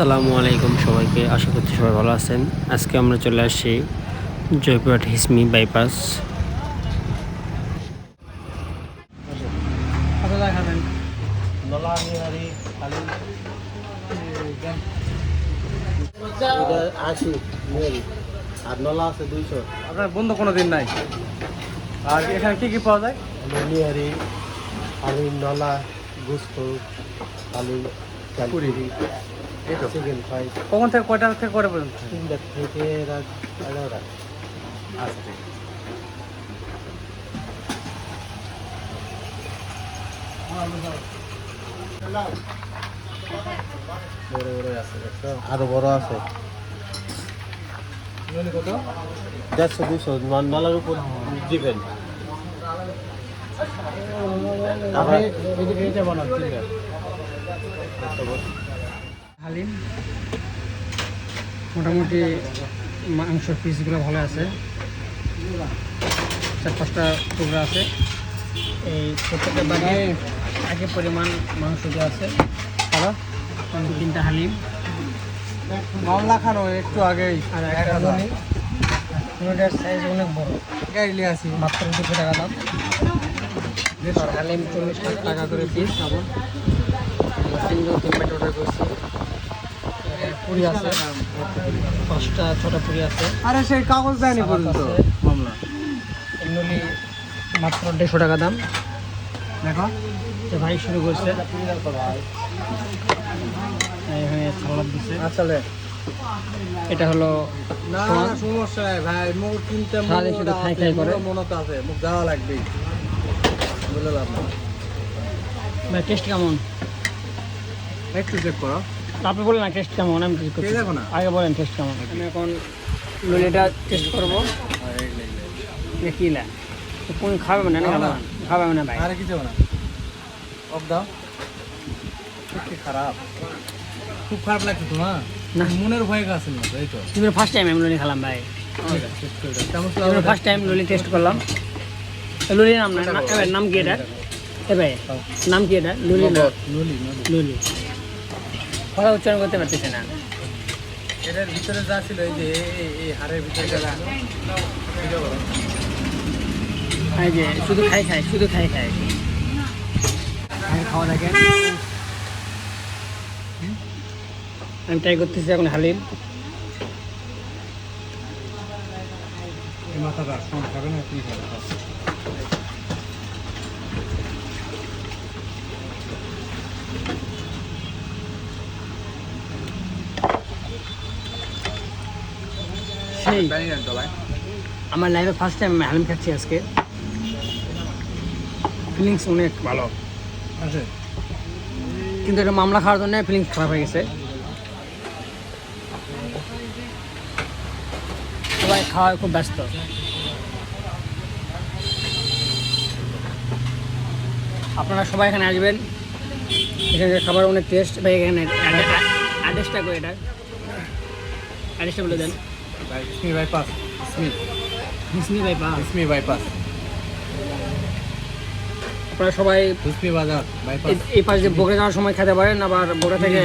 আসসালামু আলাইকুম সবাইকে আশা করছি সবাই ভালো আছেন। আজকে আমরা চলে আসি জয়পুরহাট হিসমি বাইপাস। আর নলা আছে দুইশো আপনার বন্ধ কোনো দিন নাই? আর এখানে কি কি পাওয়া যায়? নিহারি আলু নলা গুস্ত আলু পুরি। তো। চিকেন কখন থেকে কয়টা থেকে কয়টা পর্যন্ত তিনটা থেকে রাত এগারোটা আচ্ছা ঠিক আরও বড় আছে দেড়শো দুইশো ন- নলার উপর দিবেন তিনটা হালিম। মোটামুটি মাংসর পিসগুলো ভালো আছে। চার পাঁচটা টুকরা আছে। এই প্রত্যেকটা বাগে আগে পরিমাণ মাংস দেওয়া আছে আর তিনটা হালিম। মামলা খানো একটু আগেই। আর এক একটা ননিটার সাইজ অনেক বড়। নিয়ে আসি। মাত্র দুশো টাকা দাম। হালিম চল্লিশ টাকা করে পিস আবার সিঙ্গল তিন প্যাকেট অর্ডার করছি। পুরি আছে। পাঁচটা ছটা পুরি আছে। আরে সেই কাগজ দেয়নি পর্যন্ত। মামলা। মাত্র দেড়শো টাকা দাম। দেখো। যে ভাই শুরু করছে। সালাদ আচ্ছা এটা হলো না সমস্যা ভাই। মুখ তিনটা সারাদিন শুধু খাই খাই করে। মনত আছে। মুখ যাওয়া লাগবে। বলে লাভ না ভাই টেস্ট কেমন? একটু চেক করো। আপনি বলেন না টেস্ট কেমন? আমি টেস্ট করছি। দেখো না। আগে বলেন টেস্ট কেমন? আমি এখন ললিটা টেস্ট করব। দেখিলা কোন খাবে না না খাবে না। খাবে না ভাই। আরে কিছু না। অফ দাও। কি খারাপ। খুব খারাপ লাগছে তো না না। মনের ভয় আছে না এই তো। তুমি ফার্স্ট টাইম আমি ললি খেলাম ভাই। ফার্স্ট টাইম ললি টেস্ট করলাম। ললির নাম না না- নাম কি এটা? এ ভাই নাম কি এটা? ললি না। নলি ললি। কথা উচ্চারণ করতে পারতেছে না। এটার ভিতরে যা ছিল এই যে এই- হাড়ের ভিতরে যা ভিডিও এই যে শুধু খাই খাই শুধু খাই খাই। খাওয়া দেখেন আমি ট্রাই করতেছি এখন হালিম। এই মাথাটা খাবে না সেই আমার লাইফে ফার্স্ট টাইম আমি হালিম খাচ্ছি আজকে। ফিলিংস অনেক ভালো। আছে। কিন্তু এটা মামলা খাওয়ার জন্য ফিলিংস খারাপ হয়ে গেছে। সবাই খাওয়ায় খুব ব্যস্ত। আপনারা সবাই এখানে আসবেন। এখানে খাবার অনেক টেস্ট ভাই এখানে অ্যাড্রেসটা করে এটা অ্যাড্রেসটা বলে দেন। ইসমি বাইপাস ইসমি ভাই পা ইসমি বাইপাস আপনারা সবাই ইসমি বাজার বাইপাস এই- পাশে দিয়ে বগুড়া যাওয়ার সময় খেতে পারেন আবার বগুড়া থেকে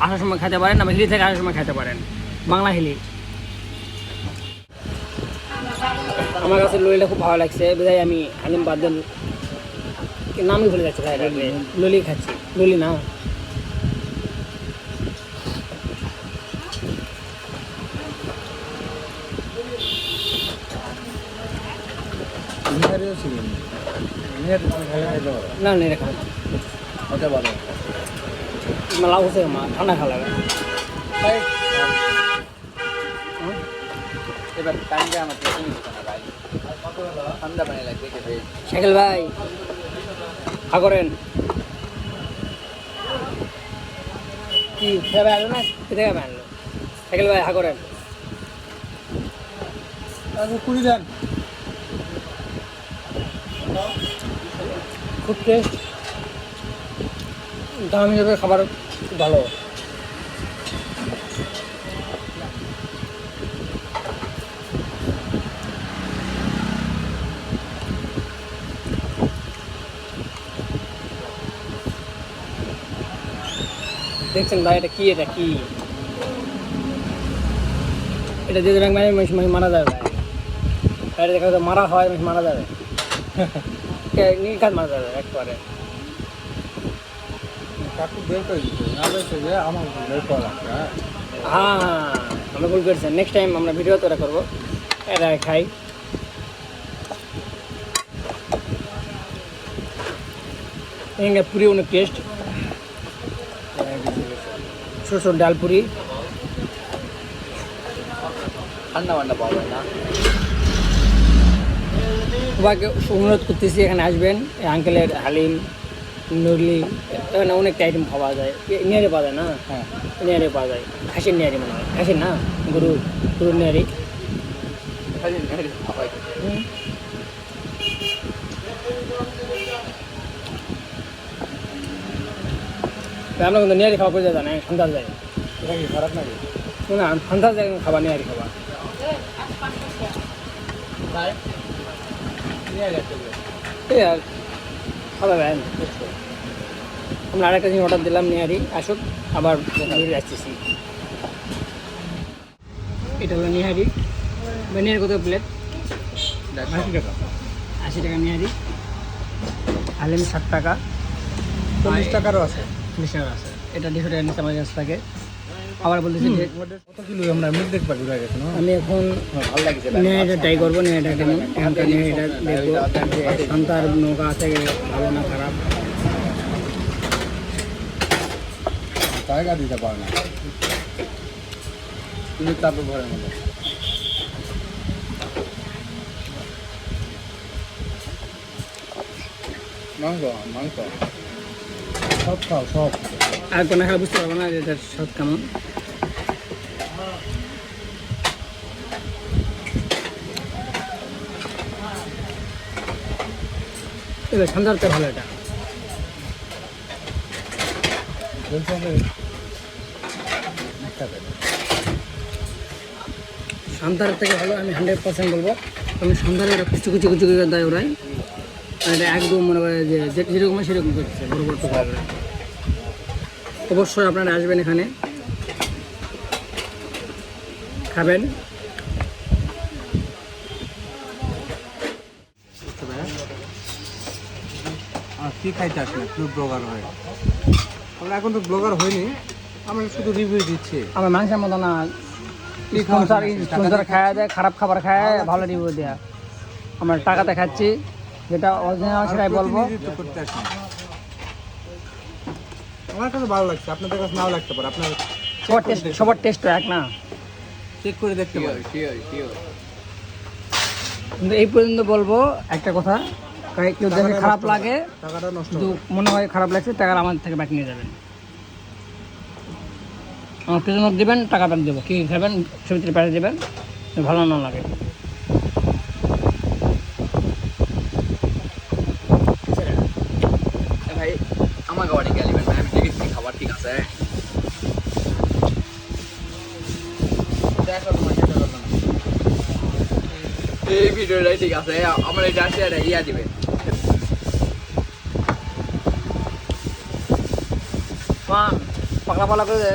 আসার সময় খেতে পারেন আবার হিলি থেকে আসার সময় খেতে পারেন। বাংলা হিলি আমার কাছে ললিটা খুব ভালো লাগছে। বিধায় আমি হালিম বাদ দেন। নামই ভুলে যাচ্ছে ভাই ললি খাচ্ছি। ললি না নিহারিও ছিল নিহারি তুমি খালি খাইতে পারো না না এটা খাব হতে পারো লাভ হচ্ছে মা ঠান্ডা খাওয়া লাগে এবার টাইমটা আমার ঠান্ডা পানি কে ভাই করেন কি খেয়ে আনলো না খেতে আনলো শাকিল ভাই হা করেন আচ্ছা কুড়ি দেন টেস্ট দাম হিসেবে খাবার ভালো। দেখছেন ভাই, এটা কি এটা কি? এটা দিয়ে মানে মানুষ মারা যাবে ভাই। এটা দেখা মারা হয়, মানুষ মারা যাবে। নির্ঘাত মারা যাবে একবারে কাকু বের করে দিতে না বলছে যে আমার বের করা লাগবে হ্যাঁ হ্যাঁ হ্যাঁ আমরা ভুল করেছেন নেক্সট টাইম আমরা ভিডিও তো এটা করব এটা খাই এখানে পুরি অনেক টেস্ট ছোট ছোট ডাল পুরি ঠান্ডা মান্ডা পাওয়া যায় না সবাইকে অনুরোধ করতেছি এখানে আসবেন। এই আঙ্কেলের হালিম নুরলি এখানে অনেকটা আইটেম পাওয়া যায়। নিয়ারে পাওয়া যায় না? হ্যাঁ। নিয়ারে পাওয়া যায়। খাসির নিয়ারি মনে হয়। খাসির না? গরু গরুর নিয়ারি। আমরা কিন্তু নিয়ারি খাওয়া করে যায় না সন্ধ্যা যায় এটা কি খারাপ নাকি? না সন্ধ্যা যায় খাবার নিয়ারি খাবার এই আর খাবার ভ্যান আমরা আরেকটা জিনিস অর্ডার দিলাম নিয়ারি আসুক আবার আসতেছি এটা হলো নিহারি নিহারি কত প্লেট আশি টাকা। আশি টাকা নিহারি হালিম ষাট টাকা। চল্লিশ টাকারও আছে। চল্লিশ টাকা আছে। এটা দেড়শো টাকা নিচে আমার কাছে থাকে। আবার বলতেছি যে কত কিলো আমরা মুখ দেখবা ঘুরে গেছে আমি এখন ভালো লাগছে নেহারিটা ট্রাই করব নেহারিটা কেমন এখানকার নেহারিটা দেখব সন্তার নৌকা আছে ভালো না খারাপ? জায়গা দিতে পারে না। তুমি তারপর ঘরের মধ্যে। মাংস মাংস। সব খাও সব। আর কোনো খেলা বুঝতে পারব না এটার স্বাদ কেমন। এটা সন্ধ্যার ভালো এটা। সন্ধ্যার থেকে ভালো, আমি হান্ড্রেড পার্সেন্ট বলব। আমি সন্ধ্যার এটা কুচু কুচু কুচু দেয় ওরাই। এটা একদম মনে করে যে যেরকম সেরকম করছে, বড় বড় অবশ্যই আপনারা আসবেন এখানে। খাবেন। কি খাইতে আসলে? ফুড ব্লগার হয়ে। আমরা এখন তো ব্লগার হইনি আমরা শুধু রিভিউ দিচ্ছি। আমার মানুষের মতো না খাওয়া দেয় খারাপ খাবার খায় ভালো রিভিউ দেয়। আমরা টাকাতে খাচ্ছি যেটা অরিজিনাল সেটাই বলব। আমার কাছে ভালো লাগছে আপনাদের কাছে নাও লাগতে পারে আপনার সবার টেস্ট সবার টেস্ট এক না। চেক করে দেখতে পারেন। কিন্তু এই পর্যন্ত বলব একটা কথা কেউ দেখে খারাপ লাগে টাকাটা নষ্ট মনে হয় খারাপ লাগছে টাকা আমার থেকে ব্যাক নিয়ে যাবেন। আমার পেছনে দেবেন টাকা ব্যাক দেবো কী খাবেন ছবিতে পাঠিয়ে দেবেন ভালো না লাগে ভাই আমার গাড়ি গেলি ভাই আমি দেখেছি খাবার ঠিক আছে দেখো তোমার সেটা করবে না এই ভিডিওটাই ঠিক আছে আমার আসে এটা ইয়া দিবে। পাকলা পালা করে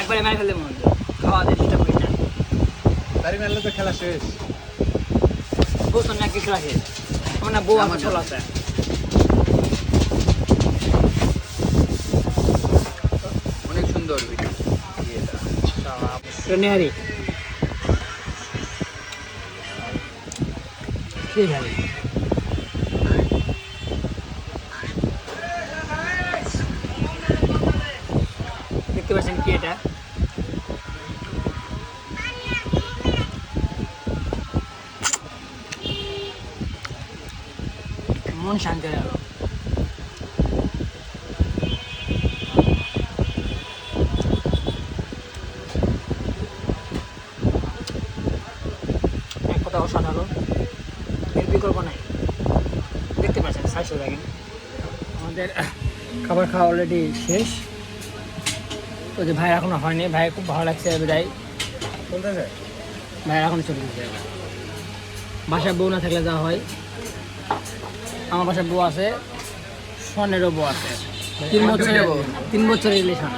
একবারে মেরে ফেলতে মনে খাওয়া দিয়ে ডিস্টার্ব হয়ে যায় বাড়ি মেলে তো খেলা শেষ। বউ সামনে এক খেলা খেয়ে আমার না বউ আমার ছোলা আছে। অনেক সুন্দর ভিডিও নেহারি ঠিক আছে দেখতে পাচ্ছেন কি এটা মন শান্তি হয়ে গেল এক কথা অসাধারণ। এর বিকল্প নাই। দেখতে পাচ্ছেন সাইজটা দেখেন। আমাদের খাবার খাওয়া অলরেডি শেষ। তো যে ভাই এখনও হয়নি। ভাই খুব ভালো লাগছে বিদায়। চলতেছে ভাই এখনও চলে গেছে। বাসায় বউ না থাকলে যা হয়। আমার বাসায় বউ আছে। সনেরও বউ আছে। তিন বছর তিন বছরের রিলেশন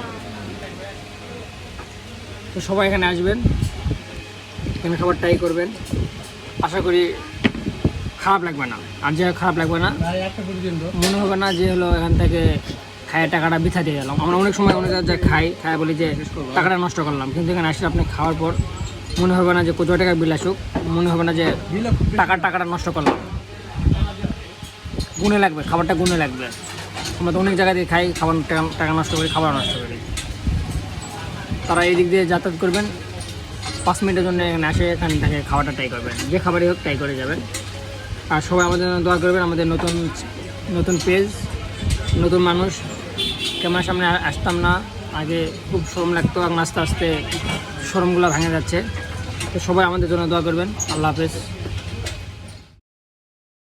তো সবাই এখানে আসবেন। এখানে খাবার ট্রাই করবেন। আশা করি খারাপ লাগবে না। আর যে খারাপ লাগবে না মনে হবে না যে হলো এখান থেকে খায় টাকাটা বিথা দিয়ে গেলাম। আমরা অনেক সময় অনেক জায়গায় খাই খাই বলি যে টাকাটা নষ্ট করলাম। কিন্তু এখানে আসলে আপনি খাওয়ার পর মনে হবে না যে কত টাকা বিল আসুক মনে হবে না যে টাকার টাকাটা নষ্ট করলাম। গুণে লাগবে খাবারটা গুনে লাগবে। আমরা তো অনেক জায়গা দিয়ে খাই খাবার টাকা নষ্ট করি খাবার নষ্ট করি। তারা এই দিক দিয়ে যাতায়াত করবেন। পাঁচ মিনিটের জন্য এখানে আসে, এখানে তাকে খাবারটা ট্রাই করবেন। যে খাবারই হোক ট্রাই করে যাবেন। আর সবাই আমাদের জন্য দোয়া করবেন, আমাদের নতুন নতুন পেজ নতুন মানুষ। ক্যামেরার সামনে আসতাম না। আগে খুব শরম লাগতো এখন আস্তে আস্তে শরমগুলো ভাঙে যাচ্ছে। তো সবাই আমাদের জন্য দোয়া করবেন। আল্লাহ হাফেজ।